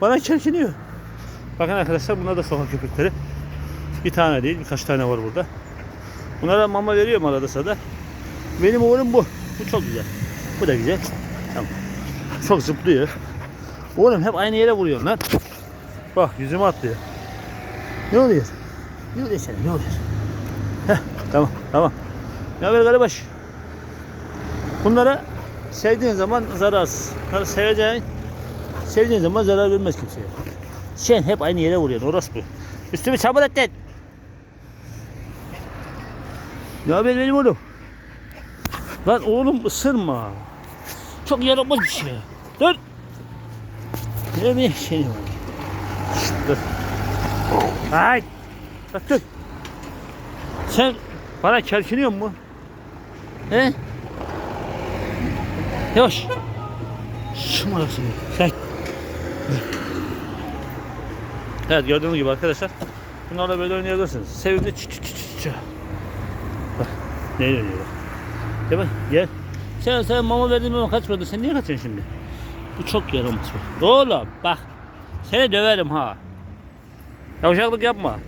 Bana çirkiniyor. Bakın arkadaşlar bunlar da sokak köpekleri. Bir tane değil birkaç tane var burada. Bunlara mama veriyorum arada sırada. Benim oğlum bu. Bu çok güzel. Bu da güzel. Tamam. Çok zıplıyor. Oğlum hep aynı yere vuruyor lan. Bak yüzüme atlıyor. Ne oluyor? Ne oluyor sana? Ne oluyor? Heh, tamam tamam. Ne haber garibaş? Bunlara sevdiğin zaman zararsız. Bunları seveceğin, sevdiğin zaman zarar vermez kimseye. Sen hep aynı yere vuruyorsun. Orası bu. Üstümü çabuk ettin. Ne haber benim oğlum? Lan oğlum ısırma. Çok yaramaz bir şey. Dur. Nereye seni var? Şşt, Dur. Ay. Bak dur. Sen bana çelkiniyor mu? He? Yavaş. Şımarasın. Sen. Evet gördüğünüz gibi arkadaşlar. Bunlarla böyle oynayabilirsiniz. Sevimli çı çı çı çı çı. Bak neyle oynuyor bak. Gel bak gel. Sen sen mama verdiğin mama kaçmadı. Sen niye kaçıyorsun şimdi? Bu çok yaramaz. Oğlum bak. Seni döverim ha. Yavşaklık yapma.